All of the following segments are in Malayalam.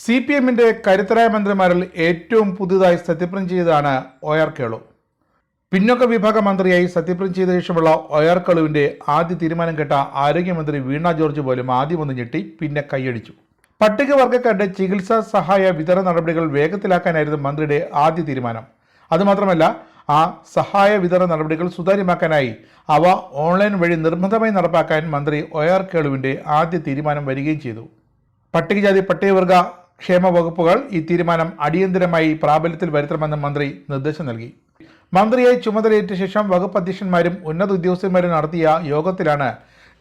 സി പി എമ്മിന്റെ കരുത്തരായ മന്ത്രിമാരിൽ ഏറ്റവും പുതുതായി സത്യപ്രതിജ്ഞ ചെയ്തതാണ് ഒ ആർ കേളു. പിന്നോക്ക വിഭാഗ മന്ത്രിയായി സത്യപ്രതിജ്ഞ ചെയ്ത ശേഷമുള്ള ഒ ആർ കേളുവിന്റെ ആദ്യ തീരുമാനം കേട്ട ആരോഗ്യമന്ത്രി വീണ ജോർജ് പോലും ആദ്യം ഒന്ന് ഞെട്ടി പിന്നെ കൈയടിച്ചു. പട്ടികവർഗക്കാരുടെ ചികിത്സാ സഹായ വിതരണ നടപടികൾ വേഗത്തിലാക്കാനായിരുന്നു മന്ത്രിയുടെ ആദ്യ തീരുമാനം. അതുമാത്രമല്ല ആ സഹായ വിതരണ നടപടികൾ സുതാര്യമാക്കാനായി അവ ഓൺലൈൻ വഴി നിർബന്ധമായി നടപ്പാക്കാൻ മന്ത്രി ഒ ആർ കേളുവിന്റെ ആദ്യ തീരുമാനം വരികയും ചെയ്തു. പട്ടികജാതി പട്ടികവർഗ ക്ഷേമ വകുപ്പുകൾ ഈ തീരുമാനം അടിയന്തരമായി പ്രാബല്യത്തിൽ വരുത്തണമെന്ന് മന്ത്രി നിർദ്ദേശം നൽകി. മന്ത്രിയായി ചുമതലയേറ്റ ശേഷം വകുപ്പ് അധ്യക്ഷന്മാരും ഉന്നത ഉദ്യോഗസ്ഥന്മാരും നടത്തിയ യോഗത്തിലാണ്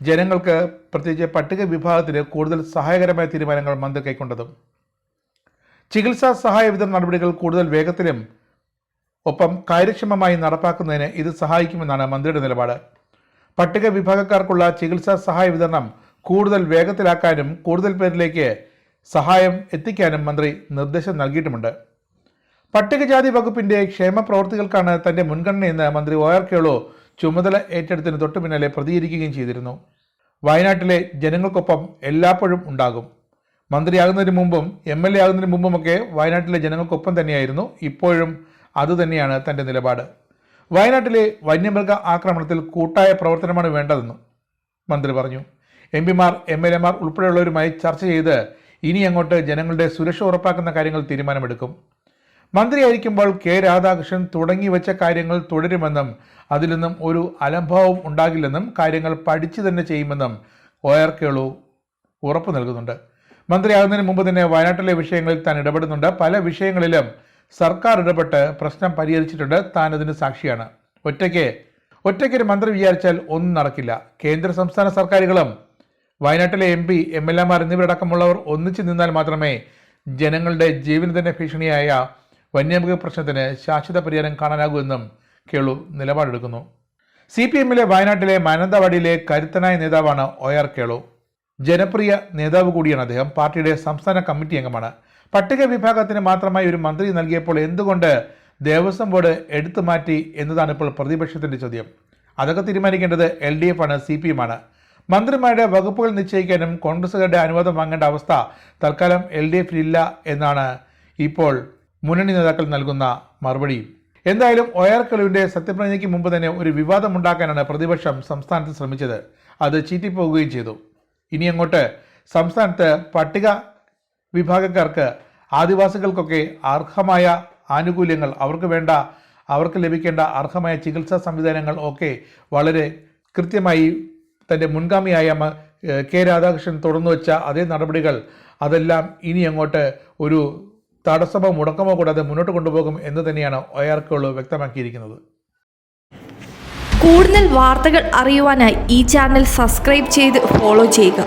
ജനങ്ങൾക്ക് പ്രത്യേകിച്ച് പട്ടിക വിഭാഗത്തിന് കൂടുതൽ സഹായകരമായ തീരുമാനങ്ങൾ മന്ത്രി കൈക്കൊണ്ടതും. ചികിത്സാ സഹായ വിതരണ നടപടികൾ കൂടുതൽ വേഗത്തിലും ഒപ്പം കാര്യക്ഷമമായി നടപ്പാക്കുന്നതിന് ഇത് സഹായിക്കുമെന്നാണ് മന്ത്രിയുടെ നിലപാട്. പട്ടിക വിഭാഗക്കാർക്കുള്ള ചികിത്സാ സഹായ വിതരണം കൂടുതൽ വേഗത്തിലാക്കാനും കൂടുതൽ പേരിലേക്ക് സഹായം എത്തിക്കാനും മന്ത്രി നിർദ്ദേശം നൽകിയിട്ടുമുണ്ട്. പട്ടികജാതി വകുപ്പിന്റെ ക്ഷേമ പ്രവർത്തികൾക്കാണ് തന്റെ മുൻഗണനയെന്ന് മന്ത്രി ഒ ആർ കേളു ചുമതല ഏറ്റെടുത്തിന് തൊട്ടു പിന്നാലെ പ്രതികരിക്കുകയും ചെയ്തിരുന്നു. വയനാട്ടിലെ ജനങ്ങൾക്കൊപ്പം എല്ലാപ്പോഴും ഉണ്ടാകും. മന്ത്രിയാകുന്നതിന് മുമ്പും എം എൽ എ ആകുന്നതിന് മുമ്പുമൊക്കെ വയനാട്ടിലെ ജനങ്ങൾക്കൊപ്പം തന്നെയായിരുന്നു. ഇപ്പോഴും അതുതന്നെയാണ് തന്റെ നിലപാട്. വയനാട്ടിലെ വന്യമൃഗ ആക്രമണത്തിൽ കൂട്ടായ പ്രവർത്തനമാണ് വേണ്ടതെന്നും മന്ത്രി പറഞ്ഞു. എം പിമാർ എം എൽ എമാർ ഉൾപ്പെടെയുള്ളവരുമായി ചർച്ച ചെയ്ത് ഇനി അങ്ങോട്ട് ജനങ്ങളുടെ സുരക്ഷ ഉറപ്പാക്കുന്ന കാര്യങ്ങൾ തീരുമാനമെടുക്കും. മന്ത്രിയായിരിക്കുമ്പോൾ കെ രാധാകൃഷ്ണൻ തുടങ്ങി വെച്ച കാര്യങ്ങൾ തുടരുമെന്നും അതിൽ നിന്നും ഒരു അലംഭാവം ഉണ്ടാകില്ലെന്നും കാര്യങ്ങൾ പഠിച്ചു തന്നെ ചെയ്യുമെന്നും ഒ ആർ കേളു ഉറപ്പു നൽകുന്നുണ്ട്. മന്ത്രിയാകുന്നതിന് മുമ്പ് തന്നെ വയനാട്ടിലെ വിഷയങ്ങളിൽ താൻ ഇടപെടുന്നുണ്ട്. പല വിഷയങ്ങളിലും സർക്കാർ ഇടപെട്ട് പ്രശ്നം പരിഹരിച്ചിട്ടുണ്ട്. താൻ അതിന് സാക്ഷിയാണ്. ഒറ്റയ്ക്ക് ഒറ്റയ്ക്കൊരു മന്ത്രി വിചാരിച്ചാൽ ഒന്നും നടക്കില്ല. കേന്ദ്ര സംസ്ഥാന സർക്കാരുകളും വയനാട്ടിലെ എം പി എം എൽ എമാർ എന്നിവരടക്കമുള്ളവർ ഒന്നിച്ചു നിന്നാൽ മാത്രമേ ജനങ്ങളുടെ ജീവന് തന്നെ ഭീഷണിയായ വന്യമൃഗ പ്രശ്നത്തിന് ശാശ്വത പരിഹാരം കാണാനാകൂ എന്നും കേളു നിലപാടെടുക്കുന്നു. സി പി എമ്മിലെ വയനാട്ടിലെ മാനന്തവാടിയിലെ കരുത്തനായ നേതാവാണ് ഒ ആർ കേളു. ജനപ്രിയ നേതാവ് കൂടിയാണ് അദ്ദേഹം. പാർട്ടിയുടെ സംസ്ഥാന കമ്മിറ്റി അംഗമാണ്. പട്ടിക വിഭാഗത്തിന് മാത്രമായി ഒരു മന്ത്രി നൽകിയപ്പോൾ എന്തുകൊണ്ട് ദേവസ്വം ബോർഡ് എടുത്തു മാറ്റി എന്നതാണ് ഇപ്പോൾ പ്രതിപക്ഷത്തിന്റെ ചോദ്യം. അതൊക്കെ തീരുമാനിക്കേണ്ടത് എൽ ഡി എഫ് ആണ് സി പി എം ആണ്. മന്ത്രിമാരുടെ വകുപ്പുകൾ നിശ്ചയിക്കാനും കോൺഗ്രസുകാരുടെ അനുവാദം വാങ്ങേണ്ട അവസ്ഥ തൽക്കാലം എൽ ഡി എഫിലില്ല എന്നാണ് ഇപ്പോൾ മുന്നണി നേതാക്കൾ നൽകുന്ന മറുപടി എന്തായാലും ഒ ആർ കലുവിന്റെ സത്യപ്രതിജ്ഞയ്ക്ക് മുമ്പ് തന്നെ ഒരു വിവാദമുണ്ടാക്കാനാണ് പ്രതിപക്ഷം സംസ്ഥാനത്ത് ശ്രമിച്ചത്. അത് ചീറ്റിപ്പോവുകയും ചെയ്തു. ഇനി അങ്ങോട്ട് സംസ്ഥാനത്ത് പട്ടിക വിഭാഗക്കാർക്ക് ആദിവാസികൾക്കൊക്കെ അർഹമായ ആനുകൂല്യങ്ങൾ അവർക്ക് വേണ്ട അവർക്ക് ലഭിക്കേണ്ട അർഹമായ ചികിത്സാ സംവിധാനങ്ങൾ ഒക്കെ വളരെ കൃത്യമായി തന്റെ മുൻഗാമിയായ കെ രാധാകൃഷ്ണൻ തുറന്നു വെച്ച അതേ നടപടികൾ അതെല്ലാം ഇനി അങ്ങോട്ട് ഒരു തടസ്സമോ മുടക്കമോ കൂടാതെ മുന്നോട്ട് കൊണ്ടുപോകും എന്ന് തന്നെയാണ് ഒ ആർ കേളു വ്യക്തമാക്കിയിരിക്കുന്നത്. കൂടുതൽ വാർത്തകൾ അറിയുവാനായി ഈ ചാനൽ സബ്സ്ക്രൈബ് ചെയ്ത് ഫോളോ ചെയ്യുക.